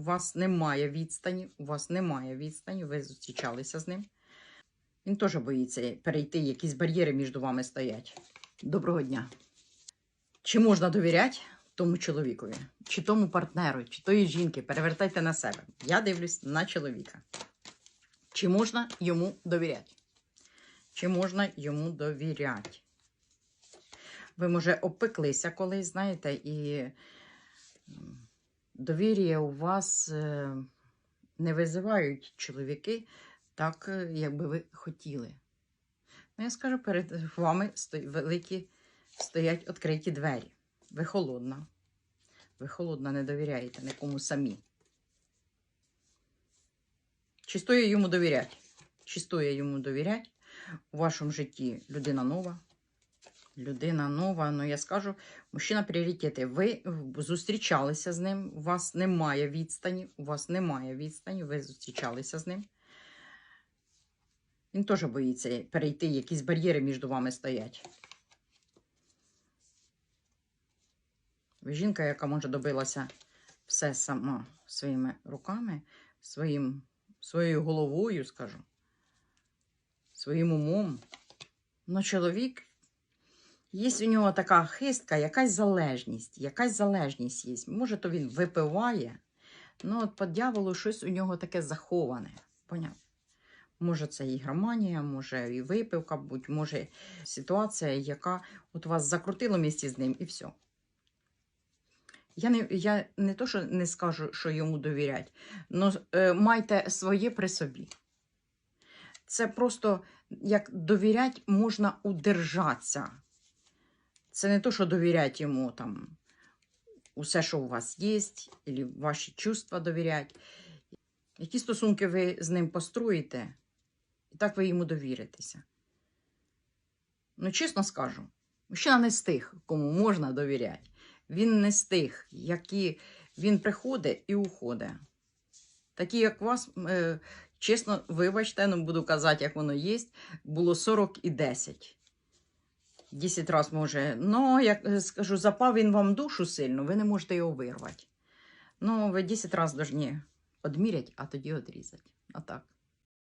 У вас немає відстані, у вас немає відстані, ви зустрічалися з ним. Він теж боїться перейти, якісь бар'єри між вами стоять. Доброго дня. Чи можна довіряти тому чоловікові, чи тому партнеру, чи тої жінки? Перевертайте на себе. Я дивлюсь на чоловіка. Чи можна йому довіряти? Чи можна йому довіряти? Ви, може, опеклися колись, знаєте, і довір'я у вас е, не визивають чоловіки так, е, як би ви хотіли. Ну, я скажу, перед вами сто- великі стоять відкриті двері. Ви холодна. Ви холодна, не довіряєте нікому самі. Чи стоїть йому довіряти? Чи стоїть йому довіряти? У вашому житті людина нова. Людина нова, ну я скажу, мужчина пріоритети. Ви зустрічалися з ним, у вас немає відстані, у вас немає відстані, ви зустрічалися з ним. Він теж боїться перейти, якісь бар'єри між вами стоять. Ви жінка, яка може добилася все сама своїми руками, своїм, своєю головою, скажу, своїм умом. Ну, чоловік, є у нього така хистка, якась залежність, якась залежність є. Може, то він випиває, ну, от по дьяволу щось у нього таке заховане. Понятно? Може, це і громанія, може і випивка, будь, може ситуація, яка от вас закрутила місці з ним, і все. Я не, я не то, що не скажу, що йому довірять, але е, майте своє при собі. Це просто як довірять можна удержатися. Це не то, що довірять йому там усе, що у вас є, або ваші чувства довірять. Які стосунки ви з ним построїте, і так ви йому довіритеся. Ну, чесно скажу, мужчина не з тих, кому можна довіряти. Він не з тих, які він приходить і уходить. Такі, як вас, е, чесно, вибачте, ну буду казати, як воно є, було 40 і 10. 10 разів може. Ну, як е, скажу, запав він вам душу сильно, ви не можете його вирвати. Ну, ви 10 разів повинні одмірять, а тоді одрізати. Отак.